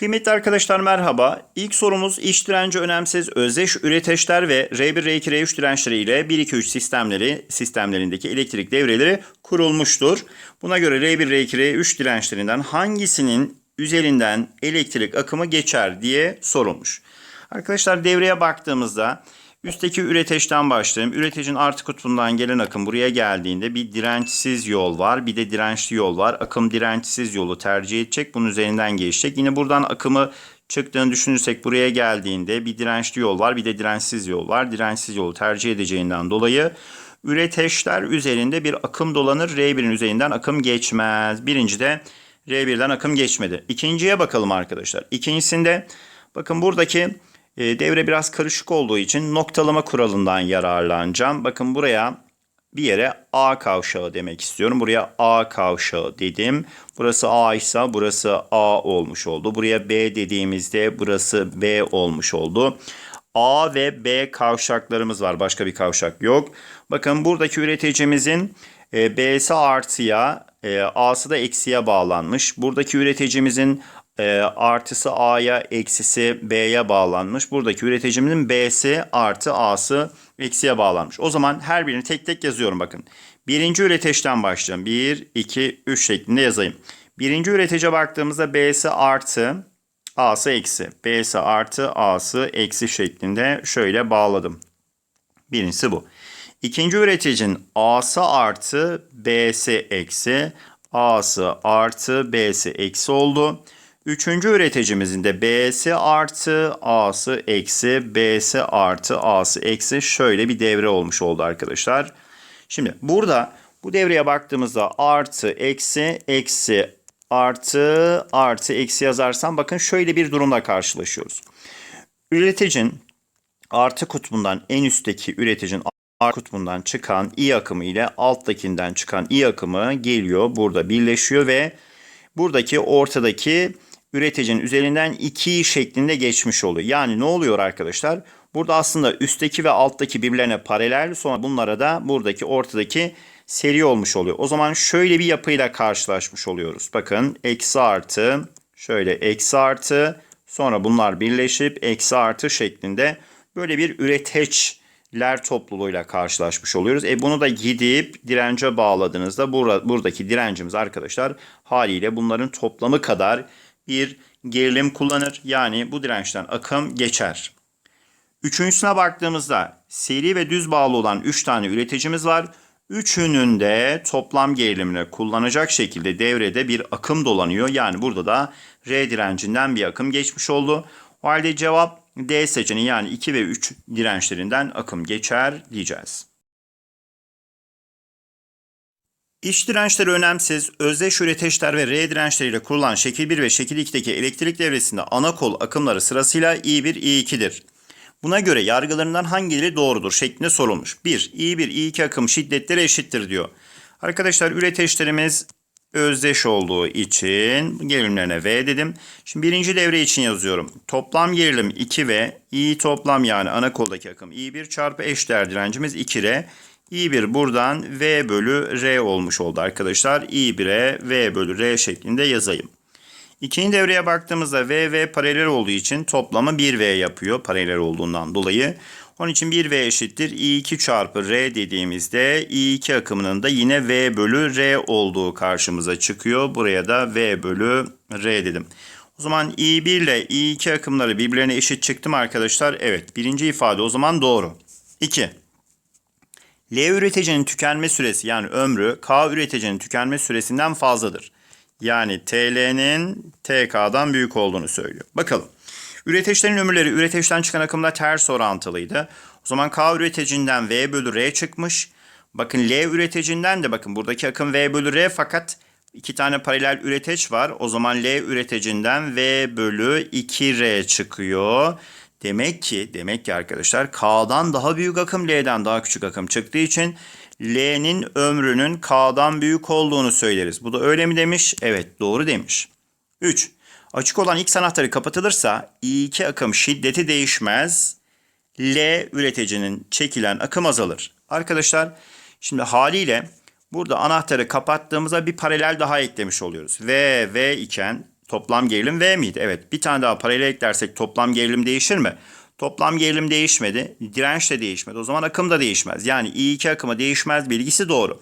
Kıymetli arkadaşlar merhaba. İlk sorumuz iç direnci önemsiz özdeş üreteçler ve R1, R2, R3 dirençleri ile 1, 2, 3 sistemleri, sistemlerindeki elektrik devreleri kurulmuştur. Buna göre R1, R2, R3 dirençlerinden hangisinin üzerinden elektrik akımı geçer diye sorulmuş. Arkadaşlar devreye baktığımızda üstteki üreteçten başlayayım. Üretecin artı kutbundan gelen akım buraya geldiğinde bir dirençsiz yol var. Bir de dirençli yol var. Akım dirençsiz yolu tercih edecek. Bunun üzerinden geçecek. Yine buradan akımı çıktığını düşünürsek buraya geldiğinde bir dirençli yol var. Bir de dirençsiz yol var. Dirençsiz yolu tercih edeceğinden dolayı üreteçler üzerinde bir akım dolanır. R1'in üzerinden akım geçmez. Birincide R1'den akım geçmedi. İkinciye bakalım arkadaşlar. İkincisinde bakın buradaki e, devre biraz karışık olduğu için noktalama kuralından yararlanacağım. Bakın buraya bir yere A kavşağı demek istiyorum. Buraya A kavşağı dedim. Burası A ise burası A olmuş oldu. Buraya B dediğimizde burası B olmuş oldu. A ve B kavşaklarımız var. Başka bir kavşak yok. Bakın buradaki üreticimizin e, B'si artıya, e, A'sı da eksiye bağlanmış. Buradaki üreticimizin e, artısı A'ya, eksisi B'ye bağlanmış. Buradaki üreticimizin B'si artı A'sı eksiye bağlanmış. O zaman her birini tek tek yazıyorum bakın. Birinci üreteçten başlayalım. 1, 2, 3 şeklinde yazayım. Birinci üretece baktığımızda B'si artı, A'sı eksi. B'si artı, A'sı eksi şeklinde şöyle bağladım. Birincisi bu. İkinci üreticinin A'sı artı, B'si eksi, A'sı artı, B'si eksi oldu. Üçüncü üreticimizin de B'si artı, A'sı eksi, B'si artı, A'sı eksi şöyle bir devre olmuş oldu arkadaşlar. Şimdi burada bu devreye baktığımızda artı, eksi, eksi, artı, artı, eksi yazarsam bakın şöyle bir durumla karşılaşıyoruz. Üreticinin artı kutbundan en üstteki üreticinin artı kutbundan çıkan i akımı ile alttakinden çıkan i akımı geliyor burada birleşiyor ve buradaki ortadaki üreticinin üzerinden 2 şeklinde geçmiş oluyor. Yani ne oluyor arkadaşlar? Burada aslında üstteki ve alttaki birbirlerine paralel sonra bunlara da buradaki ortadaki seri olmuş oluyor. O zaman şöyle bir yapıyla karşılaşmış oluyoruz. Bakın eksi artı şöyle eksi artı sonra bunlar birleşip eksi artı şeklinde böyle bir üreteçler topluluğuyla karşılaşmış oluyoruz. E bunu da gidip dirence bağladığınızda bura, buradaki direncimiz arkadaşlar haliyle bunların toplamı kadar bir gerilim kullanır. Yani bu dirençten akım geçer. Üçüncüsüne baktığımızda seri ve düz bağlı olan 3 tane üreticimiz var. Üçünün de toplam gerilimini kullanacak şekilde devrede bir akım dolanıyor. Yani burada da R direncinden bir akım geçmiş oldu. O halde cevap D seçeneği yani 2 ve 3 dirençlerinden akım geçer diyeceğiz. İç dirençleri önemsiz, özdeş üreteçler ve R dirençleriyle kurulan şekil 1 ve şekil 2'deki elektrik devresinde ana kol akımları sırasıyla I1, I2'dir. Buna göre yargılarından hangileri doğrudur şeklinde sorulmuş. 1. I1, I2 akım şiddetleri eşittir diyor. Arkadaşlar üreteçlerimiz özdeş olduğu için gerilimlerine V dedim. Şimdi birinci devre için yazıyorum. Toplam gerilim 2 v I toplam yani ana koldaki akım I1 çarpı eşdeğer direncimiz 2R. I1 buradan V bölü R olmuş oldu arkadaşlar. I1'e V bölü R şeklinde yazayım. İkinci devreye baktığımızda V V paralel olduğu için toplamı 1V yapıyor paralel olduğundan dolayı. Onun için 1V eşittir I2 çarpı R dediğimizde I2 akımının da yine V bölü R olduğu karşımıza çıkıyor. Buraya da V bölü R dedim. O zaman I1 ile I2 akımları birbirlerine eşit çıktı mı arkadaşlar? Evet birinci ifade o zaman doğru. 2. L üreticinin tükenme süresi yani ömrü K üreticinin tükenme süresinden fazladır. Yani TL'nin TK'dan büyük olduğunu söylüyor. Bakalım. Üreteçlerin ömürleri üreteçten çıkan akımla ters orantılıydı. O zaman K üreticinden V bölü R çıkmış. Bakın L üreticinden de bakın buradaki akım V bölü R fakat iki tane paralel üreteç var. O zaman L üreticinden V bölü 2R çıkıyor. Demek ki demek ki arkadaşlar K'dan daha büyük akım L'den daha küçük akım çıktığı için L'nin ömrünün K'dan büyük olduğunu söyleriz. Bu da öyle mi demiş? Evet doğru demiş. 3. Açık olan X anahtarı kapatılırsa I2 akım şiddeti değişmez. L üreticinin çekilen akım azalır. Arkadaşlar şimdi haliyle burada anahtarı kapattığımızda bir paralel daha eklemiş oluyoruz. V, V iken Toplam gerilim V miydi? Evet. Bir tane daha paralel eklersek toplam gerilim değişir mi? Toplam gerilim değişmedi. Direnç de değişmedi. O zaman akım da değişmez. Yani I2 akımı değişmez bilgisi doğru.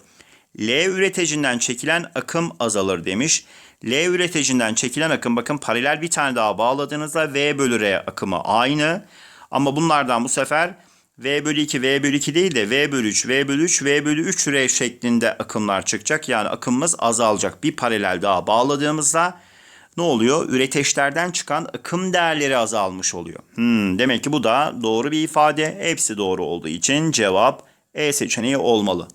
L üreticinden çekilen akım azalır demiş. L üreticinden çekilen akım bakın paralel bir tane daha bağladığınızda V bölü R akımı aynı. Ama bunlardan bu sefer V bölü 2, V bölü 2 değil de V bölü 3, V bölü 3, V bölü 3 R şeklinde akımlar çıkacak. Yani akımımız azalacak. Bir paralel daha bağladığımızda ne oluyor? Üreteçlerden çıkan akım değerleri azalmış oluyor. Hmm, demek ki bu da doğru bir ifade. Hepsi doğru olduğu için cevap E seçeneği olmalı.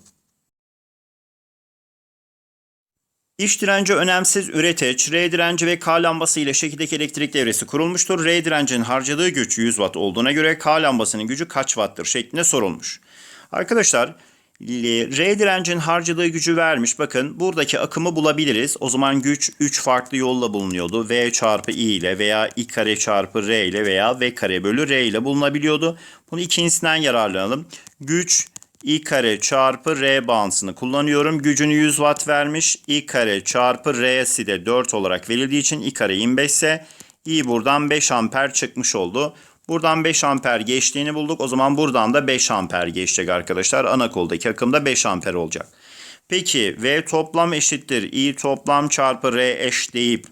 İş direnci önemsiz üreteç, R direnci ve K lambası ile şekildeki elektrik devresi kurulmuştur. R direncinin harcadığı güç 100 watt olduğuna göre K lambasının gücü kaç watt'tır şeklinde sorulmuş. Arkadaşlar R direncin harcadığı gücü vermiş. Bakın buradaki akımı bulabiliriz. O zaman güç 3 farklı yolla bulunuyordu. V çarpı I ile veya I kare çarpı R ile veya V kare bölü R ile bulunabiliyordu. Bunu ikincisinden yararlanalım. Güç I kare çarpı R bağıntısını kullanıyorum. Gücünü 100 watt vermiş. I kare çarpı R'si de 4 olarak verildiği için I kare 25 ise I buradan 5 amper çıkmış oldu. Buradan 5 amper geçtiğini bulduk. O zaman buradan da 5 amper geçecek arkadaşlar. Ana koldaki akımda 5 amper olacak. Peki V toplam eşittir I toplam çarpı R eş deyip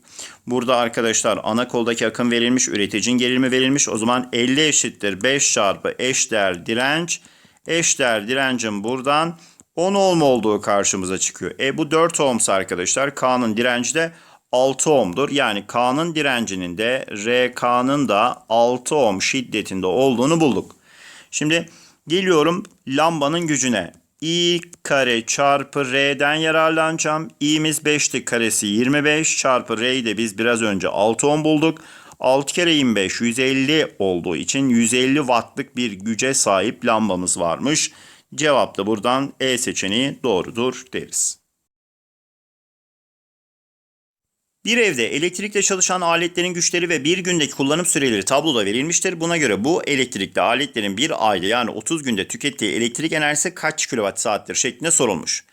burada arkadaşlar ana koldaki akım verilmiş, üreticinin gerilimi verilmiş. O zaman 50 eşittir 5 çarpı eş değer direnç. Eş değer direncin buradan 10 ohm olduğu karşımıza çıkıyor. E bu 4 ohmsa arkadaşlar K'nın direnci de 6 ohm'dur. Yani K'nın direncinin de RK'nın da 6 ohm şiddetinde olduğunu bulduk. Şimdi geliyorum lambanın gücüne. I kare çarpı R'den yararlanacağım. İ'miz 5'ti karesi 25 çarpı R'yi de biz biraz önce 6 ohm bulduk. 6 kere 25 150 olduğu için 150 wattlık bir güce sahip lambamız varmış. Cevap da buradan E seçeneği doğrudur deriz. Bir evde elektrikle çalışan aletlerin güçleri ve bir gündeki kullanım süreleri tabloda verilmiştir. Buna göre bu elektrikli aletlerin bir ayda yani 30 günde tükettiği elektrik enerjisi kaç kilowatt saattir şeklinde sorulmuş.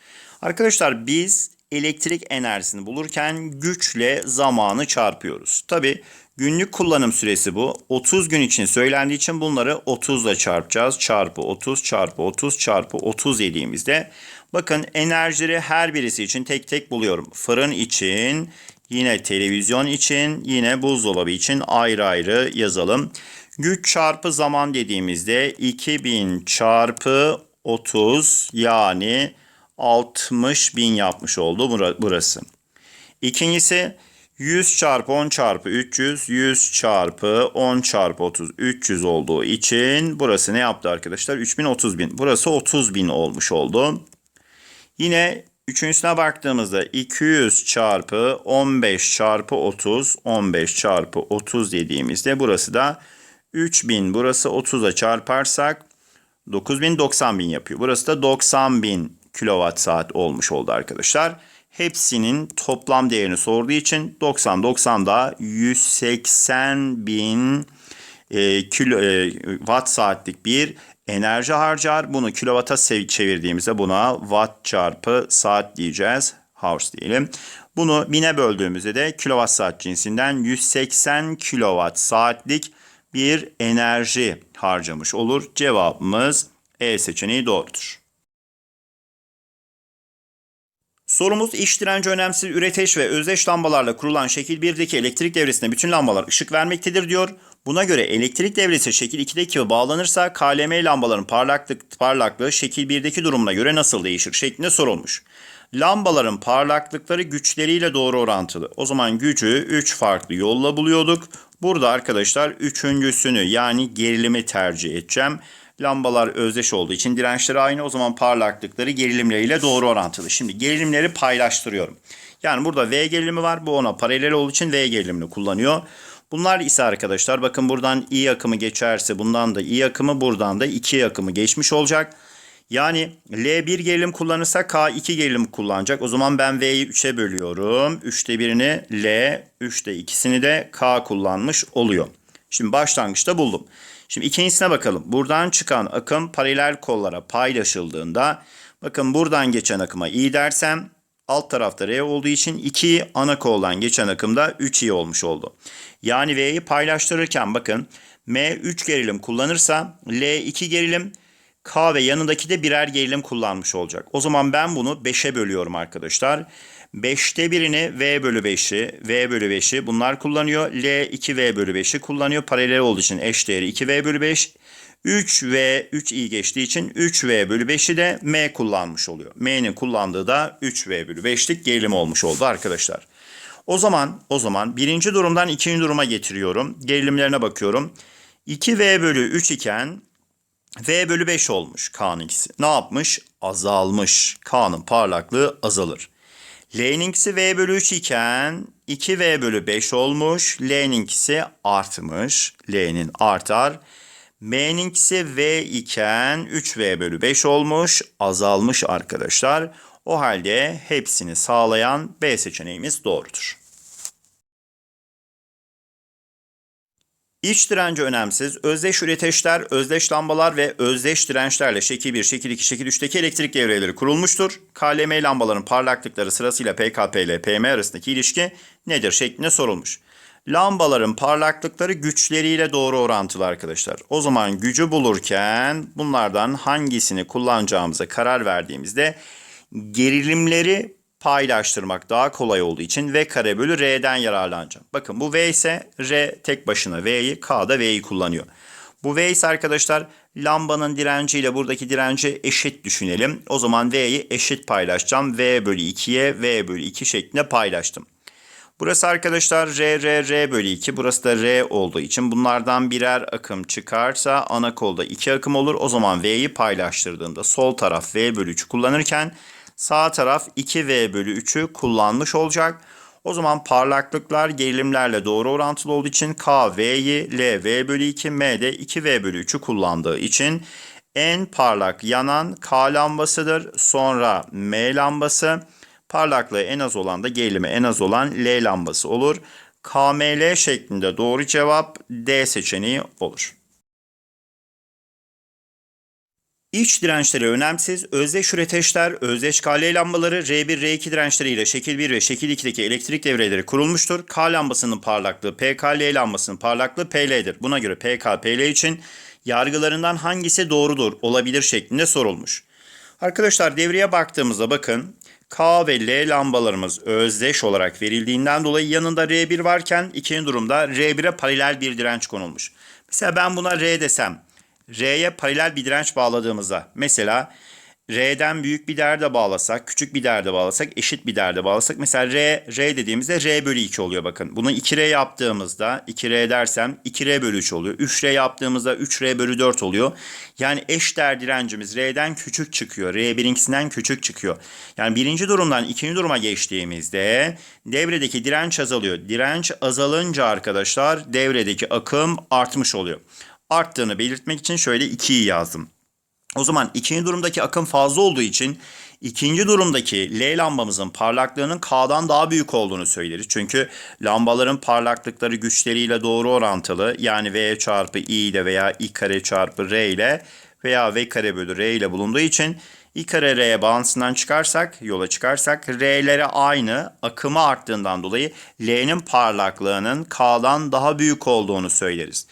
Arkadaşlar biz elektrik enerjisini bulurken güçle zamanı çarpıyoruz. Tabi günlük kullanım süresi bu. 30 gün için söylendiği için bunları 30 ile çarpacağız. Çarpı 30 çarpı 30 çarpı 30 yediğimizde bakın enerjileri her birisi için tek tek buluyorum. Fırın için Yine televizyon için, yine buzdolabı için ayrı ayrı yazalım. Güç çarpı zaman dediğimizde 2000 çarpı 30 yani 60 bin yapmış oldu burası. İkincisi 100 çarpı 10 çarpı 300, 100 çarpı 10 çarpı 30, 300 olduğu için burası ne yaptı arkadaşlar? 3000, 30 bin. Burası 30 bin olmuş oldu. Yine Üçüncüsüne baktığımızda 200 çarpı 15 çarpı 30, 15 çarpı 30 dediğimizde burası da 3000. Burası 30'a çarparsak 9000 90 yapıyor. Burası da 90 bin kilowatt saat olmuş oldu arkadaşlar. Hepsinin toplam değerini sorduğu için 90 90 da 180 bin e, kilo, e, watt saatlik bir enerji harcar. Bunu kilowata çevirdiğimizde buna watt çarpı saat diyeceğiz. Hours diyelim. Bunu bine böldüğümüzde de kilowatt saat cinsinden 180 kilowatt saatlik bir enerji harcamış olur. Cevabımız E seçeneği doğrudur. Sorumuz iş direnci önemsiz üreteç ve özdeş lambalarla kurulan şekil 1'deki elektrik devresinde bütün lambalar ışık vermektedir diyor. Buna göre elektrik devresi şekil 2'deki bağlanırsa KLM lambaların parlaklık, parlaklığı şekil 1'deki durumuna göre nasıl değişir şeklinde sorulmuş. Lambaların parlaklıkları güçleriyle doğru orantılı. O zaman gücü 3 farklı yolla buluyorduk. Burada arkadaşlar üçüncüsünü yani gerilimi tercih edeceğim. Lambalar özdeş olduğu için dirençleri aynı. O zaman parlaklıkları gerilimleriyle doğru orantılı. Şimdi gerilimleri paylaştırıyorum. Yani burada V gerilimi var. Bu ona paralel olduğu için V gerilimini kullanıyor. Bunlar ise arkadaşlar bakın buradan I akımı geçerse bundan da I akımı buradan da 2 akımı geçmiş olacak. Yani L1 gerilim kullanırsa K2 gerilim kullanacak. O zaman ben V'yi 3'e bölüyorum. 3'te birini L, 3'te ikisini de K kullanmış oluyor. Şimdi başlangıçta buldum. Şimdi ikincisine bakalım. Buradan çıkan akım paralel kollara paylaşıldığında bakın buradan geçen akıma I dersem Alt tarafta R olduğu için 2 ana koldan geçen akımda 3 i olmuş oldu. Yani V'yi paylaştırırken bakın M 3 gerilim kullanırsa L 2 gerilim K ve yanındaki de birer gerilim kullanmış olacak. O zaman ben bunu 5'e bölüyorum arkadaşlar. 5'te birini V bölü 5'i, V bölü 5'i bunlar kullanıyor. L 2V bölü 5'i kullanıyor. Paralel olduğu için eş değeri 2V bölü 5. 3V 3i geçtiği için 3V bölü 5'i de M kullanmış oluyor. M'nin kullandığı da 3V bölü 5'lik gerilim olmuş oldu arkadaşlar. O zaman o zaman birinci durumdan ikinci duruma getiriyorum. Gerilimlerine bakıyorum. 2V bölü 3 iken V bölü 5 olmuş K'nın ikisi. Ne yapmış? Azalmış. K'nın parlaklığı azalır. L'ninkisi V bölü 3 iken 2V bölü 5 olmuş. L'ninkisi artmış. L'nin artar. M'ninkisi V iken 3V bölü 5 olmuş. Azalmış arkadaşlar. O halde hepsini sağlayan B seçeneğimiz doğrudur. İç direnci önemsiz, özdeş üreteçler, özdeş lambalar ve özdeş dirençlerle şekil 1, şekil 2, şekil 3'teki elektrik devreleri kurulmuştur. KLM lambaların parlaklıkları sırasıyla PKP ile PM arasındaki ilişki nedir şeklinde sorulmuş. Lambaların parlaklıkları güçleriyle doğru orantılı arkadaşlar. O zaman gücü bulurken bunlardan hangisini kullanacağımıza karar verdiğimizde gerilimleri paylaştırmak daha kolay olduğu için V kare bölü R'den yararlanacağım. Bakın bu V ise R tek başına V'yi, K da V'yi kullanıyor. Bu V ise arkadaşlar lambanın direnciyle buradaki direnci eşit düşünelim. O zaman V'yi eşit paylaşacağım. V bölü 2'ye V bölü 2 şeklinde paylaştım. Burası arkadaşlar R, R, R bölü 2. Burası da R olduğu için bunlardan birer akım çıkarsa ana kolda 2 akım olur. O zaman V'yi paylaştırdığında sol taraf V bölü 3'ü kullanırken sağ taraf 2V bölü 3'ü kullanmış olacak. O zaman parlaklıklar gerilimlerle doğru orantılı olduğu için K V'yi, V bölü 2, M de 2V bölü 3'ü kullandığı için en parlak yanan K lambasıdır. Sonra M lambası. Parlaklığı en az olan da gerilimi en az olan L lambası olur. KML şeklinde doğru cevap D seçeneği olur. İç dirençleri önemsiz, özdeş üreteçler, özdeş KL lambaları R1, R2 dirençleriyle şekil 1 ve şekil 2'deki elektrik devreleri kurulmuştur. K lambasının parlaklığı PKL lambasının parlaklığı PL'dir. Buna göre PK, PL için yargılarından hangisi doğrudur, olabilir şeklinde sorulmuş. Arkadaşlar devreye baktığımızda bakın K ve L lambalarımız özdeş olarak verildiğinden dolayı yanında R1 varken ikinci durumda R1'e paralel bir direnç konulmuş. Mesela ben buna R desem R'ye paralel bir direnç bağladığımızda mesela R'den büyük bir derde bağlasak, küçük bir derde bağlasak, eşit bir derde bağlasak. Mesela R, R dediğimizde R bölü 2 oluyor bakın. Bunu 2R yaptığımızda 2R dersem 2R bölü 3 oluyor. 3R yaptığımızda 3R bölü 4 oluyor. Yani eş değer direncimiz R'den küçük çıkıyor. R birinkisinden küçük çıkıyor. Yani birinci durumdan ikinci duruma geçtiğimizde devredeki direnç azalıyor. Direnç azalınca arkadaşlar devredeki akım artmış oluyor. Arttığını belirtmek için şöyle 2'yi yazdım. O zaman ikinci durumdaki akım fazla olduğu için ikinci durumdaki L lambamızın parlaklığının K'dan daha büyük olduğunu söyleriz. Çünkü lambaların parlaklıkları güçleriyle doğru orantılı. Yani V çarpı I ile veya I kare çarpı R ile veya V kare bölü R ile bulunduğu için I kare R'ye bağıntısından çıkarsak, yola çıkarsak R'lere aynı akımı arttığından dolayı L'nin parlaklığının K'dan daha büyük olduğunu söyleriz.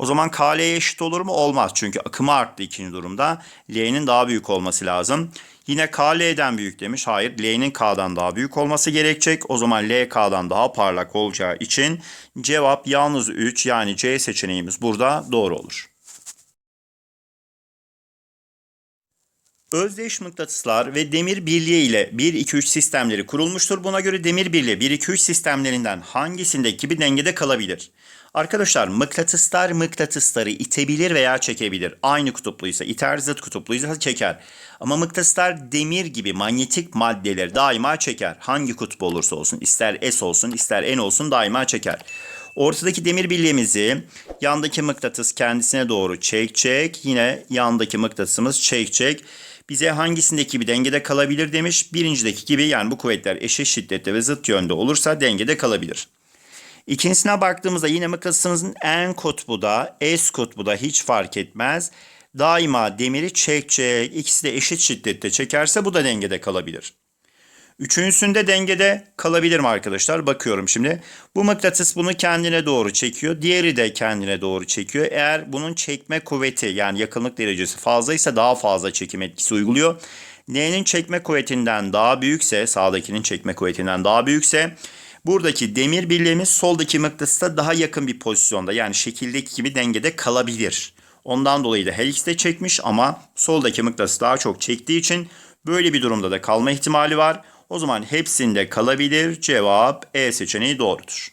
O zaman KL'ye eşit olur mu? Olmaz. Çünkü akımı arttı ikinci durumda. L'nin daha büyük olması lazım. Yine KL'den büyük demiş. Hayır. L'nin K'dan daha büyük olması gerekecek. O zaman L K'dan daha parlak olacağı için cevap yalnız 3 yani C seçeneğimiz burada doğru olur. Özdeş mıknatıslar ve demir birliği ile 1-2-3 sistemleri kurulmuştur. Buna göre demir birliği 1-2-3 sistemlerinden hangisindeki bir dengede kalabilir? Arkadaşlar mıknatıslar mıknatısları itebilir veya çekebilir. Aynı kutupluysa iter, zıt kutupluysa çeker. Ama mıknatıslar demir gibi manyetik maddeleri daima çeker. Hangi kutup olursa olsun, ister S olsun, ister N olsun daima çeker. Ortadaki demir bilyemizi yandaki mıknatıs kendisine doğru çekecek. Yine yandaki mıknatısımız çekecek. Bize hangisindeki bir dengede kalabilir demiş. Birincideki gibi yani bu kuvvetler eşit şiddette ve zıt yönde olursa dengede kalabilir. İkincisine baktığımızda yine mıknatısımızın en kutbu da S kutbu da hiç fark etmez. Daima demiri çekecek. İkisi de eşit şiddette çekerse bu da dengede kalabilir. Üçüncüsünde dengede kalabilir mi arkadaşlar? Bakıyorum şimdi. Bu mıknatıs bunu kendine doğru çekiyor. Diğeri de kendine doğru çekiyor. Eğer bunun çekme kuvveti yani yakınlık derecesi fazlaysa daha fazla çekim etkisi uyguluyor. N'nin çekme kuvvetinden daha büyükse, sağdakinin çekme kuvvetinden daha büyükse buradaki demir birliğimiz soldaki mıknatısa daha yakın bir pozisyonda yani şekildeki gibi dengede kalabilir. Ondan dolayı da ikisi de çekmiş ama soldaki mıknatıs daha çok çektiği için böyle bir durumda da kalma ihtimali var. O zaman hepsinde kalabilir. Cevap E seçeneği doğrudur.